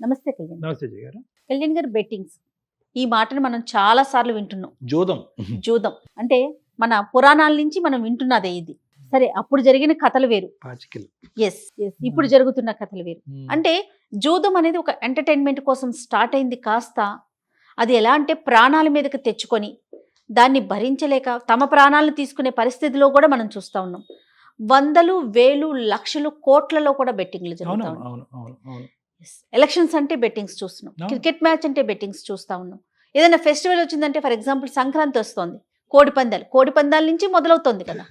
నమస్తే కళ్యాణ్. నమస్తే జయ గారు. కళ్యాణ్ గారు బెట్టింగ్స్. ఈ మాటను మనం చాలా సార్లు వింటున్నాం. జోదం. జూదం. అంటే మన పురాణాల నుంచి మనం వింటున్నదే ఇది. సరే అప్పుడు జరిగిన కథలు వేరు. ఎస్ ఎస్ ఇప్పుడు జరుగుతున్న కథలు వేరు. అంటే జూదం అనేది ఒక ఎంటర్టైన్మెంట్ కోసం స్టార్ట్ అయింది కాస్త. అది ఎలా అంటే ప్రాణాల మీదకి తెచ్చుకొని దాన్ని భరించలేక తమ ప్రాణాలను తీసుకునే పరిస్థితిలో కూడా మనం చూస్తూ ఉన్నాం. వందలు వేలు లక్షలు కోట్లలో కూడా బెట్టింగ్లు అవును. ఎలక్షన్స్ అంటే బెట్టింగ్స్ చూస్తున్నాం. క్రికెట్ మ్యాచ్ అంటే బెట్టింగ్స్ చూస్తా ఉన్నాం. ఏదైనా ఫెస్టివల్ వచ్చిందంటే ఫర్ ఎగ్జాంపుల్ సంక్రాంతి వస్తోంది. కోడి పందాలు కోడి పందాల నుంచి మొదలవుతోంది కదా.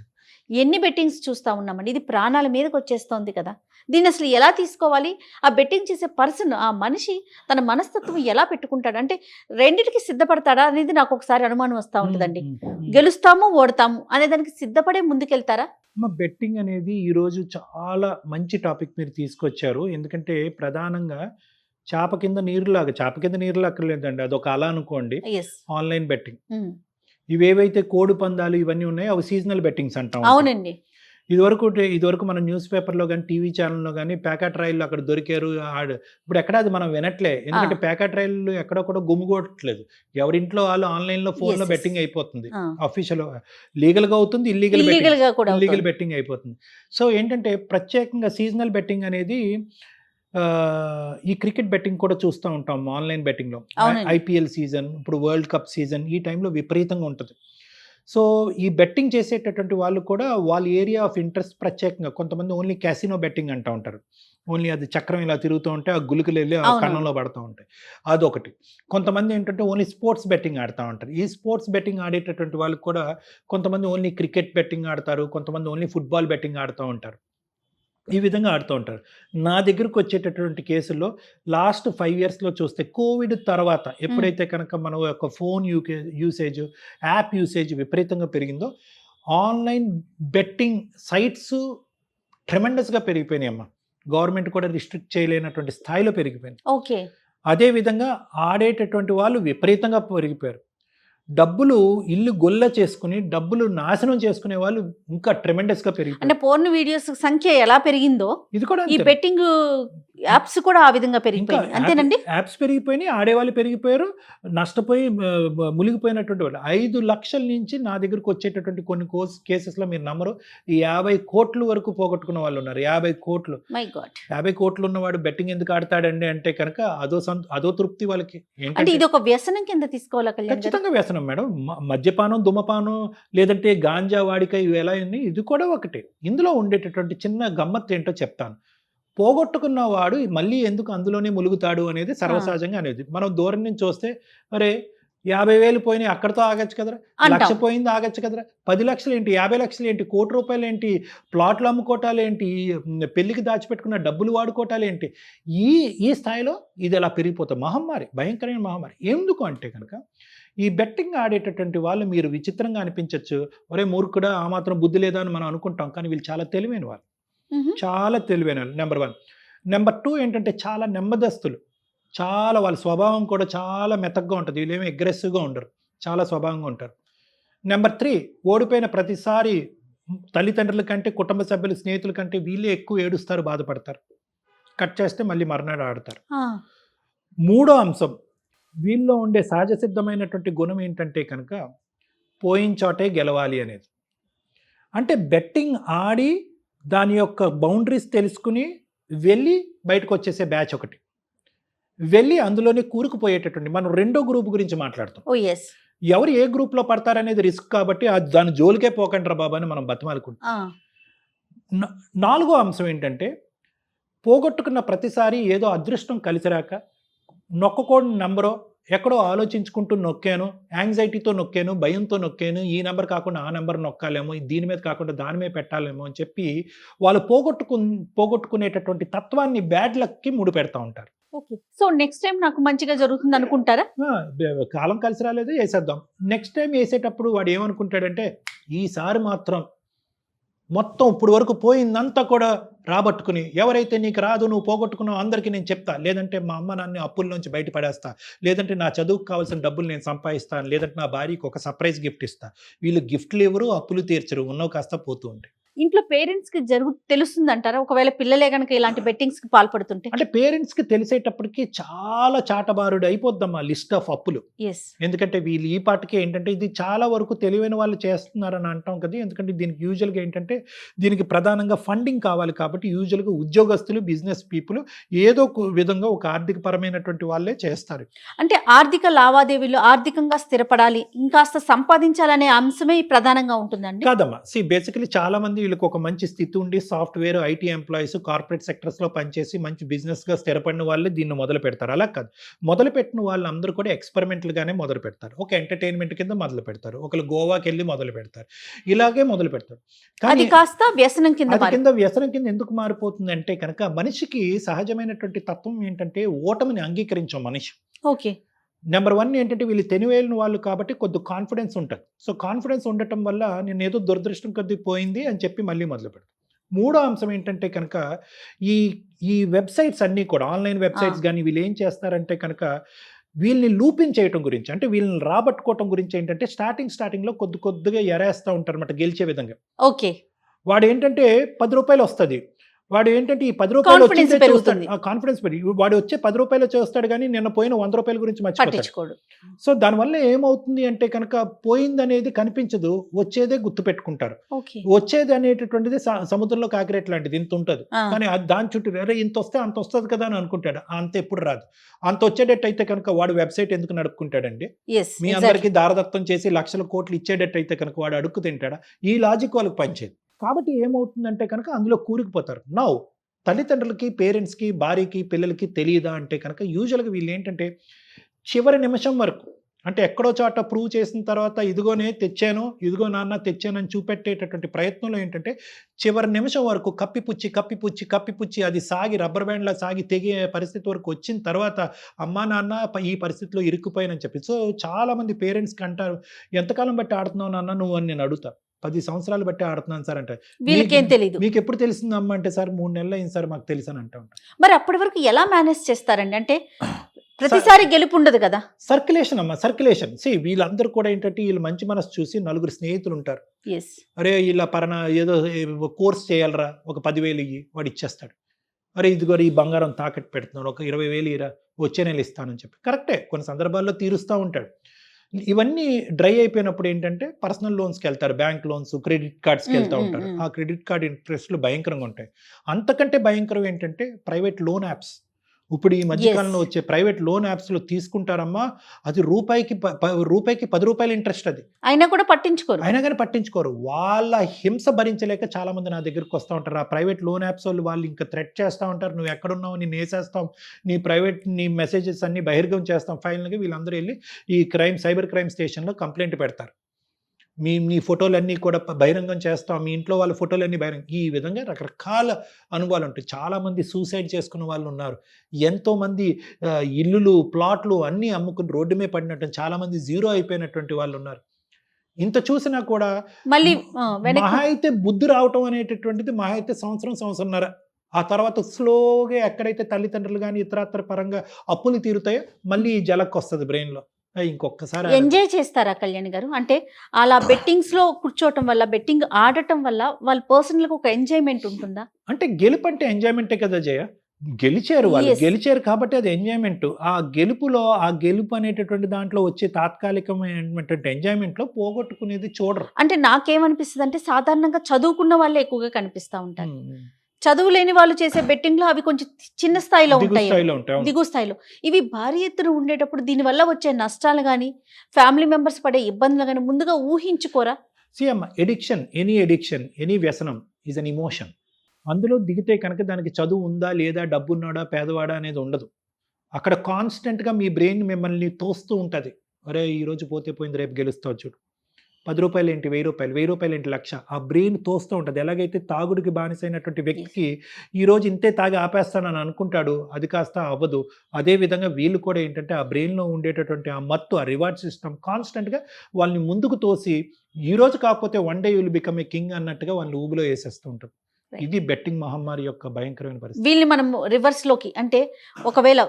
ఎన్ని బెట్టింగ్స్ చూస్తా ఉన్నామండి? ఇది ప్రాణాల మీదకి వచ్చేస్తోంది కదా. దీన్ని అసలు ఎలా తీసుకోవాలి? ఆ బెట్టింగ్ చేసే పర్సన్ ఆ మనిషి తన మనస్తత్వం ఎలా పెట్టుకుంటాడు? అంటే రెండిటికి సిద్ధపడతాడా అనేది నాకు ఒకసారి అనుమానం వస్తూ ఉంటుందండి. గెలుస్తాము ఓడతాము అనే దానికి సిద్ధపడే ముందుకెళ్తారా? బెట్టింగ్ అనేది ఈరోజు చాలా మంచి టాపిక్ మీరు తీసుకొచ్చారు. ఎందుకంటే ప్రధానంగా చేప కింద నీరులాగా చేప కింద నీరులా అక్కర్లేదండి. అదొక అలా అనుకోండి. Online betting. ఇవేవైతే కోడి పందాలు ఇవన్నీ ఉన్నాయో అవి సీజనల్ బెట్టింగ్స్ అంటాం అవునండి. ఇదివరకు ఇదివరకు మనం న్యూస్ పేపర్లో కానీ టీవీ ఛానల్లో కానీ ప్యాకెట్ రైళ్ళు అక్కడ దొరికారు ఆడ ఇప్పుడు ఎక్కడ అది మనం వినట్లే. ఎందుకంటే ప్యాకెట్ రైళ్ళు ఎక్కడొక్కడ గుమ్ముకోవట్లేదు ఎవరింట్లో వాళ్ళు ఆన్లైన్లో ఫోన్లో. బెట్టింగ్ అయిపోతుంది. అఫీషియల్ లీగల్గా అవుతుంది ఇల్లీగల్ ఇల్లీగల్గా కూడా ఇల్లీగల్ అవుతోంది. బెట్టింగ్ అయిపోతుంది. సో ఏంటంటే ప్రత్యేకంగా సీజనల్ బెట్టింగ్ అనేది ఈ క్రికెట్ బెట్టింగ్ కూడా చూస్తూ ఉంటాం ఆన్లైన్ బెట్టింగ్లో. ఐపీఎల్ సీజన్ ఇప్పుడు వరల్డ్ కప్ సీజన్ ఈ టైంలో విపరీతంగా ఉంటుంది. సో ఈ బెట్టింగ్ చేసేటటువంటి వాళ్ళు కూడా వాళ్ళ ఏరియా ఆఫ్ ఇంట్రెస్ట్ ప్రత్యేకంగా కొంతమంది ఓన్లీ క్యాసినో బెట్టింగ్ అంటూ ఉంటారు. ఓన్లీ అది చక్రం ఇలా తిరుగుతూ ఉంటే ఆ గులికలు వెళ్ళి ఆ. కన్నంలో పడుతూ ఉంటాయి. అదొకటి. కొంతమంది ఏంటంటే ఓన్లీ స్పోర్ట్స్ బెట్టింగ్ ఆడుతూ ఉంటారు. ఈ స్పోర్ట్స్ బెట్టింగ్ ఆడేటటువంటి వాళ్ళకి కూడా కొంతమంది ఓన్లీ క్రికెట్ బెట్టింగ్ ఆడతారు కొంతమంది ఓన్లీ ఫుట్బాల్ బెట్టింగ్ ఆడుతూ ఉంటారు. ఈ విధంగా ఆడుతూ ఉంటారు. నా దగ్గరకు వచ్చేటటువంటి కేసుల్లో లాస్ట్ ఫైవ్ ఇయర్స్లో చూస్తే కోవిడ్ తర్వాత ఎప్పుడైతే కనుక మన యొక్క ఫోన్ యూకే యూసేజ్ యాప్ యూసేజ్ విపరీతంగా పెరిగిందో ఆన్లైన్ బెట్టింగ్ సైట్స్ ట్రెమెండస్గా పెరిగిపోయినాయి అమ్మ. గవర్నమెంట్ కూడా రిస్ట్రిక్ట్ చేయలేనటువంటి స్థాయిలో పెరిగిపోయింది. ఓకే. అదేవిధంగా ఆడేటటువంటి వాళ్ళు విపరీతంగా పెరిగిపోయారు. డబ్బులు ఇల్లు గొల్ల చేసుకుని డబ్బులు నాశనం చేసుకునే వాళ్ళు ఇంకా ట్రెమెండస్గా అంటే పెరిగిపోయారు పోర్న్ వీడియోస్ సంఖ్య ఎలా పెరిగిందో ఇది కూడా ఈ. బెట్టింగ్ యాప్స్ కూడా ఆ విధంగా పెరిగిపోయింది అంతేనండి? యాప్- యాప్స్ పెరిగిపోయినాయి ఆడేవాళ్ళు పెరిగిపోయారు నష్టపోయి మునిగిపోయినటువంటి వాళ్ళు. ఐదు లక్షల నుంచి నా దగ్గరకు వచ్చేటటువంటి కొన్ని కోర్స్ కేసెస్లో మీరు నమ్మరు ఈ యాభై కోట్ల వరకు పోగొట్టుకున్న వాళ్ళు ఉన్నారు. యాభై కోట్లు. My god. యాభై కోట్లు ఉన్నవాడు బెట్టింగ్ ఎందుకు ఆడతాడండి అంటే కనుక అదో అదో తృప్తి వాళ్ళకి. అంటే ఇది ఒక వ్యసనం కింద తీసుకోవాలా ఖచ్చితంగా వ్యసనం మేడం. మద్యపానం ధూమపానం లేదంటే గాంజా వాడిక ఇవి ఎలా ఇది కూడా ఒకటే. ఇందులో ఉండేటటువంటి చిన్న గమ్మత్తు ఏంటో చెప్తాను. పోగొట్టుకున్న వాడు మళ్ళీ ఎందుకు అందులోనే ములుగుతాడు అనేది సర్వసహజంగా అనేది మనం దూరం నుంచి చూస్తే అరే యాభై వేలు పోయినాయి అక్కడితో ఆగచ్చు కదరా? లక్ష పోయింది ఆగచ్చు కదరా? పది లక్షలు ఏంటి? యాభై లక్షలు ఏంటి? కోటి రూపాయలు ఏంటి? ప్లాట్లు అమ్ముకోవటాలు ఏంటి? పెళ్ళికి దాచిపెట్టుకున్న డబ్బులు వాడుకోవటాలు ఏంటి? ఈ ఈ స్థాయిలో ఇది అలా పెరిగిపోతుంది. మహమ్మారి భయంకరమైన మహమ్మారి. ఎందుకు అంటే కనుక ఈ బెట్టింగ్ ఆడేటటువంటి వాళ్ళు మీరు విచిత్రంగా అనిపించవచ్చు ఒరే మూర్ఖుడా ఆ మాత్రం బుద్ధి లేదా అని మనం అనుకుంటాం. కానీ వీళ్ళు చాలా తెలివైన వాళ్ళు. చాలా తెలివైన వాళ్ళు నెంబర్ వన్. నెంబర్ టూ ఏంటంటే చాలా నెమ్మదస్తులు. చాలా వాళ్ళ స్వభావం కూడా చాలా మెతగ్గా ఉంటుంది. వీళ్ళేమీ అగ్రెసివ్గా ఉండరు. చాలా స్వభావంగా ఉంటారు. నెంబర్ త్రీ ఓడిపోయిన ప్రతిసారి తల్లిదండ్రుల కంటే కుటుంబ సభ్యులు స్నేహితుల కంటే వీళ్ళే ఎక్కువ ఏడుస్తారు బాధపడతారు. కట్ చేస్తే మళ్ళీ మర్నాడు ఆడతారు. మూడో అంశం వీళ్ళలో ఉండే సహజ సిద్ధమైనటువంటి గుణం ఏంటంటే కనుక పోయిన చోటే గెలవాలి అనేది. అంటే బెట్టింగ్ ఆడి దాని యొక్క బౌండరీస్ తెలుసుకుని వెళ్ళి బయటకు వచ్చేసే బ్యాచ్ ఒకటి. వెళ్ళి అందులోనే కూరుకుపోయేటటువంటి మనం రెండో గ్రూప్ గురించి మాట్లాడుతాం. ఓ ఎస్ ఎవరు ఏ గ్రూప్లో పడతారనేది రిస్క్ కాబట్టి దాని జోలికే పోకండి రా బాబా అని మనం బతిమాలుకుంటాం. నాలుగో అంశం ఏంటంటే పోగొట్టుకున్న ప్రతిసారి ఏదో అదృష్టం కలిసిరాక నొక్కకూడని నెంబరో ఎక్కడో ఆలోచించుకుంటూ నొక్కాను యాంగ్జైటీతో నొక్కాను భయంతో నొక్కాను ఈ నెంబర్ కాకుండా ఆ నెంబర్ నొక్కాలేమో దీని మీద కాకుండా దాని మీద పెట్టాలేమో అని చెప్పి వాళ్ళు పోగొట్టుకు పోగొట్టుకునేటటువంటి తత్వాన్ని బ్యాడ్ లక్కి ముడిపెడతా ఉంటారు. ఓకే సో నెక్స్ట్ టైం నాకు మంచిగా జరుగుతుంది అనుకుంటారా? కాలం కలిసి రాలేదు వేసేద్దాం. నెక్స్ట్ టైం వేసేటప్పుడు వాడు ఏమనుకుంటాడంటే ఈసారి మాత్రం మొత్తం ఇప్పుడు వరకు పోయిందంతా కూడా రాబట్టుకుని ఎవరైతే నీకు రాదు నువ్వు పోగొట్టుకున్నావు అందరికీ నేను చెప్తా. లేదంటే మా అమ్మ నాన్న అప్పుల్లోంచి బయటపడేస్తా. లేదంటే నా చదువుకు కావాల్సిన డబ్బులు నేను సంపాదిస్తాను. లేదంటే నా భార్యకి ఒక సర్ప్రైజ్ గిఫ్ట్ ఇస్తా. వీళ్ళు గిఫ్ట్లు ఎవరు? అప్పులు తీర్చరు. ఉన్నవి కాస్త పోతూ ఉంటాయి. ఇంట్లో పేరెంట్స్కి జరుగు తెలుస్తుంది అంటారా ఒకవేళ పిల్లలే కనుక ఇలాంటి బెట్టింగ్స్కి పాల్పడుతుంటే? అంటే పేరెంట్స్కి తెలిసేటప్పటికి చాలా చాటబారుడు అయిపోద్దమ్మా లిస్ట్ ఆఫ్ అప్పులు. ఎస్ ఎందుకంటే వీళ్ళు ఈ పాటికి ఏంటంటే ఇది చాలా వరకు తెలివైన వాళ్ళు చేస్తున్నారని అంటాం కదా. ఎందుకంటే దీనికి యూజువల్గా ఏంటంటే దీనికి ప్రధానంగా ఫండింగ్ కావాలి కాబట్టి యూజువల్గా ఉద్యోగస్తులు బిజినెస్ పీపుల్ ఏదో ఒక విధంగా ఒక ఆర్థిక పరమైనటువంటి వాళ్ళే చేస్తారు. అంటే ఆర్థిక లావాదేవీలు ఆర్థికంగా స్థిరపడాలి ఇంకాస్త సంపాదించాలనే అంశమే ప్రధానంగా ఉంటుందండి? కాదమ్మా. సి బేసికలీ చాలా మంది వీళ్ళకి ఒక మంచి స్థితి ఉండి సాఫ్ట్వేర్ ఐటీ ఎంప్లాయీస్ కార్పొరేట్ సెక్టర్స్లో పనిచేసి మంచి బిజినెస్గా స్థిరపడిన వాళ్ళే దీన్ని మొదలు పెడతారు. అలా కాదు. మొదలు పెట్టిన వాళ్ళందరూ కూడా ఎక్స్పెరిమెంట్లు గానే మొదలు పెడతారు. ఒక ఎంటర్టైన్మెంట్ కింద మొదలు పెడతారు. ఒకరు గోవాకి వెళ్ళి మొదలు పెడతారు. ఇలాగే మొదలు పెడతారు. కానీ కాస్త వ్యసనం కింద కింద వ్యసనం కింద ఎందుకు మారిపోతుంది అంటే కనుక మనిషికి సహజమైనటువంటి తత్వం ఏంటంటే ఓటమిని అంగీకరించాం మనిషి. ఓకే. నెంబర్ వన్ ఏంటంటే వీళ్ళు తెలివేలిన వాళ్ళు కాబట్టి కొద్ది కాన్ఫిడెన్స్ ఉంటుంది. సో కాన్ఫిడెన్స్ ఉండటం వల్ల నేను ఏదో దురదృష్టం కొద్ది పోయింది అని చెప్పి మళ్ళీ మొదలు పెడతాను మూడో అంశం ఏంటంటే కనుక ఈ ఈ వెబ్సైట్స్ అన్నీ కూడా ఆన్లైన్ వెబ్సైట్స్ కానీ వీళ్ళు ఏం చేస్తారంటే కనుక వీళ్ళని లూపింగ్ చేయటం గురించి అంటే వీళ్ళని రాబట్టుకోవటం గురించి ఏంటంటే స్టార్టింగ్ స్టార్టింగ్లో కొద్ది కొద్దిగా ఎరేస్తూ ఉంటారు అనమాట గెలిచే విధంగా. ఓకే. వాడు ఏంటంటే పది రూపాయలు వస్తుంది. వాడు ఏంటంటే ఈ పది రూపాయలు వచ్చిందే కాన్ఫిడెన్స్ పెరిగి వాడు వచ్చే పది రూపాయలు చేస్తాడు కానీ నిన్న పోయిన వంద రూపాయల గురించి మర్చిపోతాడు. సో దానివల్ల ఏమవుతుంది అంటే కనుక పోయింది అనేది కనిపించదు వచ్చేదే గుర్తు పెట్టుకుంటారు వచ్చేది అనేటటువంటిది సముద్రంలో కాకిరేట్ లాంటిది ఇంత ఉంటుంది. కానీ దాని చుట్టూ అరే ఇంత వస్తే అంత వస్తుంది కదా అని అనుకుంటాడు. అంత ఎప్పుడు రాదు. అంత వచ్చేటట్టు అయితే కనుక వాడు వెబ్సైట్ ఎందుకు నడుపుకుంటాడండి? మీ. అందరికీ దారదత్తం చేసి లక్షల కోట్లు ఇచ్చేటట్టు అయితే కనుక వాడు అడుక్కు తింటాడా? ఈ లాజిక్ వాళ్ళకి పనిచేయదు. కాబట్టి ఏమవుతుందంటే కనుక అందులో కూరుకుపోతారు. నౌ తల్లిదండ్రులకి పేరెంట్స్కి భార్యకి పిల్లలకి తెలియదా అంటే కనుక యూజువల్గా వీళ్ళు ఏంటంటే చివరి నిమిషం వరకు అంటే ఎక్కడో చోట ప్రూవ్ చేసిన తర్వాత ఇదిగోనే తెచ్చాను ఇదిగో నాన్న తెచ్చాను అని చూపెట్టేటటువంటి ప్రయత్నంలో ఏంటంటే చివరి నిమిషం వరకు కప్పిపుచ్చి కప్పిపుచ్చి కప్పిపుచ్చి అది సాగి రబ్బర్ బ్యాండ్లా సాగి తెగే పరిస్థితి వరకు వచ్చిన తర్వాత అమ్మా నాన్న ఈ పరిస్థితిలో ఇరుక్కుపోయానని చెప్పి. సో చాలామంది పేరెంట్స్కి అంటారు ఎంతకాలం బట్టి ఆడుతున్నావు నాన్న నువ్వు? అని నేను అడుగుతా. పది సంవత్సరాలు బట్టి ఆడుతున్నాను సార్ అంటే. వీళ్ళకేం తెలీదు మీకు ఎప్పుడు తెలిసింది అమ్మ అంటే సార్ మూడు నెలలు అయింది సార్ మాకు తెలుసు అని అంటా మరి అప్పటి వరకు ఎలా మేనేజ్ చేస్తారండి? అంటే ప్రతిసారి గెలుపు ఉండదు కదా? సర్క్యులేషన్ అమ్మ సర్క్యులేషన్. సి వీళ్ళందరూ కూడా ఏంటంటే వీళ్ళు మంచి మనసు చూసి నలుగురు స్నేహితులు ఉంటారు. అరే ఇలా పరన ఏదో కోర్స్ చేయాలరా ఒక పదివేలు ఇయ్యి వాడు ఇచ్చేస్తాడు. అరే ఇదిగో ఈ బంగారం తాకట్టు పెడుతున్నాను ఒక ఇరవై వేలు ఇరా వచ్చే నెల ఇస్తానని చెప్పి. కరెక్టే కొన్ని సందర్భాల్లో తీరుస్తూ ఉంటాడు. ఇవన్నీ డ్రై అయిపోయినప్పుడు ఏంటంటే పర్సనల్ లోన్స్కి వెళ్తారు బ్యాంక్ లోన్స్ క్రెడిట్ కార్డ్స్కి వెళ్తూ ఉంటారు. ఆ క్రెడిట్ కార్డ్ ఇంట్రెస్ట్లు భయంకరంగా ఉంటాయి. అంతకంటే భయంకరం ఏంటంటే ప్రైవేట్ లోన్ యాప్స్. ఇప్పుడు ఈ మధ్యకాలంలో వచ్చే ప్రైవేట్ లోన్ యాప్స్లో తీసుకుంటారమ్మా అది రూపాయికి రూపాయికి పది రూపాయల ఇంట్రెస్ట్ అది. అయినా కూడా పట్టించుకోరు. అయినా కానీ పట్టించుకోరు. వాళ్ళ హింస భరించలేక చాలా మంది నా దగ్గరికి వస్తూ ఉంటారు. ఆ ప్రైవేట్ లోన్ యాప్స్ వాళ్ళు వాళ్ళు ఇంకా థ్రెట్ చేస్తూ ఉంటారు. నువ్వు ఎక్కడున్నావు? నేను వేసేస్తాం. నీ ప్రైవేట్ నీ మెసేజెస్ అన్ని బహిర్గం చేస్తాం. ఫైనల్గా వీళ్ళందరూ వెళ్ళి ఈ క్రైమ్ సైబర్ క్రైమ్ స్టేషన్లో కంప్లైంట్ పెడతారు. మీ మీ ఫోటోలన్నీ కూడా బహిరంగం చేస్తాం. మీ ఇంట్లో వాళ్ళ ఫోటోలన్నీ బహిరంగం ఈ విధంగా రకరకాల అనుభవాలు ఉంటాయి. చాలామంది సూసైడ్ చేసుకున్న వాళ్ళు ఉన్నారు. ఎంతోమంది ఇల్లులు ప్లాట్లు అన్నీ అమ్ముకుని రోడ్డు మీద పడినట్టు చాలామంది జీరో అయిపోయినటువంటి వాళ్ళు ఉన్నారు. ఇంత చూసినా కూడా మళ్ళీ మహా అయితే బుద్ధి రావటం అనేటటువంటిది మహా అయితే సంవత్సరం సంవత్సరంన్నర. ఆ తర్వాత స్లోగా ఎక్కడైతే తల్లిదండ్రులు కానీ ఇతరత్ర పరంగా అప్పులు తీరుతాయో మళ్ళీ ఈ జలక్ వస్తుంది బ్రెయిన్లో. ఇంకొకసారి. ఎంజాయ్ చేస్తారా కళ్యాణ్ గారు? అంటే అలా బెట్టింగ్స్లో కూర్చోవటం వల్ల బెట్టింగ్ ఆడటం వల్ల వాళ్ళ పర్సనల్ ఒక ఎంజాయ్మెంట్ ఉంటుందా? అంటే గెలుపు అంటే ఎంజాయ్మెంటే కదా జయ? గెలిచారు వాళ్ళు. గెలిచారు కాబట్టి అది ఎంజాయ్మెంట్. ఆ గెలుపులో ఆ గెలుపు అనేటటువంటి దాంట్లో వచ్చే తాత్కాలికమైనటువంటి ఎంజాయ్మెంట్లో పోగొట్టుకునేది చూడరు. అంటే నాకేమనిపిస్తుంది అంటే సాధారణంగా చదువుకున్న వాళ్ళే ఎక్కువగా కనిపిస్తా ఉంటారు. చదువు లేని వాళ్ళు చేసే బెట్టింగ్లో అవి కొంచెం చిన్న స్థాయిలో ఉంటాయి. దిగు స్థాయిలో. ఇవి భారీ ఎత్తున ఉండేటప్పుడు దీని వల్ల వచ్చే నష్టాలు కానీ ఫ్యామిలీ మెంబర్స్ పడే ఇబ్బందులు కానీ ముందుగా ఊహించుకోరా? సి అమ్మ ఎడిక్షన్ ఎనీ ఎడిక్షన్ ఎనీ వ్యసనం ఈజ్ అన్ ఇమోషన్ అందులో దిగితే కనుక దానికి చదువు ఉందా లేదా డబ్బు ఉన్నాడా పేదవాడా అనేది ఉండదు. అక్కడ కాన్స్టెంట్గా మీ బ్రెయిన్ మిమ్మల్ని తోస్తూ ఉంటుంది. అరే ఈరోజు పోతే పోయింది రేపు గెలుస్తావు చూడు. పది రూపాయలు ఏంటి వెయ్యి రూపాయలు. వెయ్యి రూపాయలు ఏంటి లక్ష? ఆ బ్రెయిన్ తోస్తూ ఉంటుంది. ఎలాగైతే తాగుడికి బానిసైనటువంటి వ్యక్తికి ఈ రోజు ఇంతే తాగి ఆపేస్తానని అనుకుంటాడు అది కాస్త అవ్వదు. అదే విధంగా వీళ్ళు కూడా ఏంటంటే ఆ బ్రెయిన్లో ఉండేటటువంటి ఆ మత్తు ఆ రివార్డ్ సిస్టమ్ కాన్స్టెంట్గా వాళ్ళని ముందుకు తోసి ఈ రోజు కాకపోతే one day will become a king అన్నట్టుగా వాళ్ళని ఊబిలో వేసేస్తూ ఉంటారు. ఇది బెట్టింగ్ మహమ్మారి యొక్క భయంకరమైన పరిస్థితి. వీళ్ళని మనం రివర్స్లోకి అంటే ఒకవేళ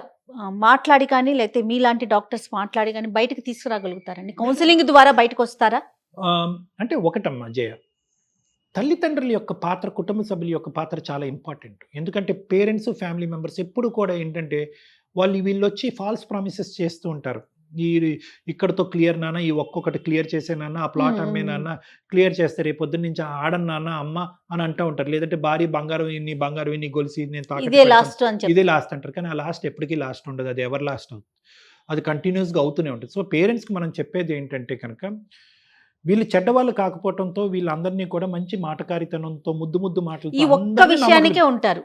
మాట్లాడి కానీ లేకపోతే మీలాంటి డాక్టర్స్ మాట్లాడి కానీ బయటకు తీసుకురాగలుగుతారండి? కౌన్సిలింగ్ ద్వారా బయటకు వస్తారా అంటే ఒకటమ్మా జయ. తల్లిదండ్రుల యొక్క పాత్ర కుటుంబ సభ్యుల యొక్క పాత్ర చాలా ఇంపార్టెంట్. ఎందుకంటే పేరెంట్స్ ఫ్యామిలీ మెంబర్స్ ఎప్పుడు కూడా ఏంటంటే వాళ్ళు వీళ్ళు వచ్చి ఫాల్స్ ప్రామిసెస్ చేస్తూ ఉంటారు. ఈ ఇక్కడతో క్లియర్ నాన్న ఈ ఒక్కొక్కటి క్లియర్ చేసే నాన్న ఆ ప్లాట్ మ్మ్. అమ్మే నాన్న క్లియర్ చేస్తే రేపు పొద్దున్న నుంచి ఆడన్ నాన్న అమ్మ అని అంటూ ఉంటారు. లేదంటే భారీ బంగారం ఇన్ని బంగారం ఇన్ని గొలిసి నేను ఇదే. లాస్ట్ ఇదే లాస్ట్ అంటారు. కానీ ఆ లాస్ట్ ఎప్పటికీ లాస్ట్ ఉండదు. అది ఎవర్ లాస్ట్ అవుతుంది. అది కంటిన్యూస్గా అవుతూనే ఉంటుంది. సో పేరెంట్స్కి మనం చెప్పేది ఏంటంటే కనుక వీళ్ళు చెడ్డవాళ్ళు కాకపోవడంతో వీళ్ళందరినీ కూడా మంచి మాటకారితనంతో ముద్దు ముద్దు మాటలు ఈ ఒక్క విషయానికే ఉంటారు.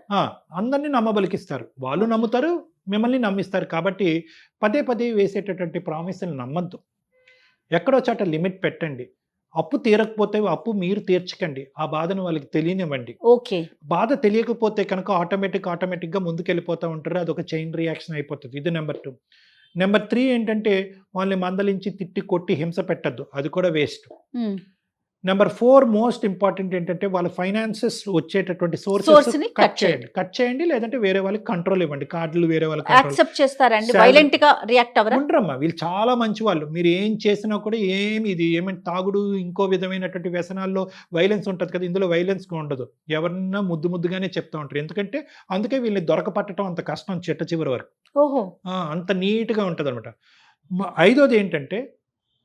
అందరినీ నమ్మబలికిస్తారు. వాళ్ళు నమ్ముతారు మిమ్మల్ని నమ్మిస్తారు. కాబట్టి పదే పదే వేసేటటువంటి ప్రామిస్ని నమ్మద్దు. ఎక్కడో చోట లిమిట్ పెట్టండి. అప్పు తీరకపోతే అప్పు మీరు తీర్చకండి. ఆ బాధను వాళ్ళకి తెలియనివ్వండి. ఓకే. బాధ తెలియకపోతే కనుక ఆటోమేటిక్ ఆటోమేటిక్గా ముందుకెళ్ళిపోతూ ఉంటారు. అదొక చైన్ రియాక్షన్ అయిపోతుంది. ఇది నెంబర్ టూ. నెంబర్ త్రీ ఏంటంటే వాళ్ళని మందలించి తిట్టి కొట్టి హింస పెట్టద్దు. అది కూడా waste. Number four most important ఏంటంటే వాళ్ళ ఫైనాన్సెస్ వచ్చేటటువంటి సోర్సెస్ కట్ చేయండి. కట్ చేయండి లేదంటే వేరే వాళ్ళకి కంట్రోల్ ఇవ్వండి. కార్డులు వేరే వాళ్ళకి యాక్సెప్ట్ చేస్తారండి వైలెంట్గా రియాక్ట్ అవరా ఉండరమ్మా. వీళ్ళు చాలా మంచి వాళ్ళు మీరు ఏం చేసినా కూడా ఏమి ఇది ఏమంటే తాగుడు ఇంకో విధమైనటువంటి వ్యసనాల్లో వైలెన్స్ ఉంటుంది కదా ఇందులో వైలెన్స్ ఉండదు. ఎవరన్నా ముద్దు ముద్దుగానే చెప్తా ఉంటారు. ఎందుకంటే అందుకే వీళ్ళని దొరకపట్టడం అంత కష్టం చిట్ట చివరి వరకు. అంత నీట్గా ఉంటుంది అనమాట ఐదోది ఏంటంటే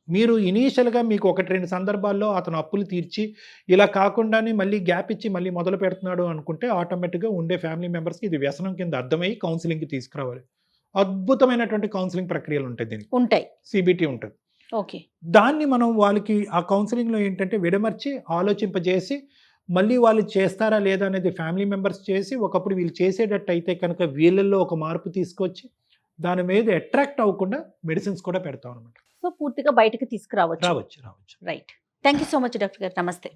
మీరు ఇనీషియల్గా మీకు ఒకటి రెండు సందర్భాల్లో అతను అప్పులు తీర్చి ఇలా కాకుండానే మళ్ళీ గ్యాప్ ఇచ్చి మళ్ళీ మొదలు పెడుతున్నాడు అనుకుంటే ఆటోమేటిక్గా ఉండే ఫ్యామిలీ మెంబర్స్కి ఇది వ్యసనం కింద అర్థమయ్యి కౌన్సిలింగ్కి తీసుకురావాలి. అద్భుతమైనటువంటి కౌన్సిలింగ్ ప్రక్రియలు ఉంటాయి దీనికి. ఉంటాయి. సిబిటి ఉంటుంది. ఓకే. దాన్ని మనం వాళ్ళకి ఆ కౌన్సిలింగ్లో ఏంటంటే విడమర్చి ఆలోచింపజేసి మళ్ళీ వాళ్ళు చేస్తారా లేదా అనేది ఫ్యామిలీ మెంబర్స్ చేసి ఒకప్పుడు వీళ్ళు చేసేటట్టు అయితే కనుక వీళ్ళల్లో ఒక మార్పు తీసుకొచ్చి దాని మీద అట్రాక్ట్ అవ్వకుండా మెడిసిన్స్ కూడా పెడతాం అనమాట సో పూర్తిగా బయటకు తీసుకురావచ్చు. రావచ్చు రావచ్చు. Right thank you so much doctor గారు. నమస్తే.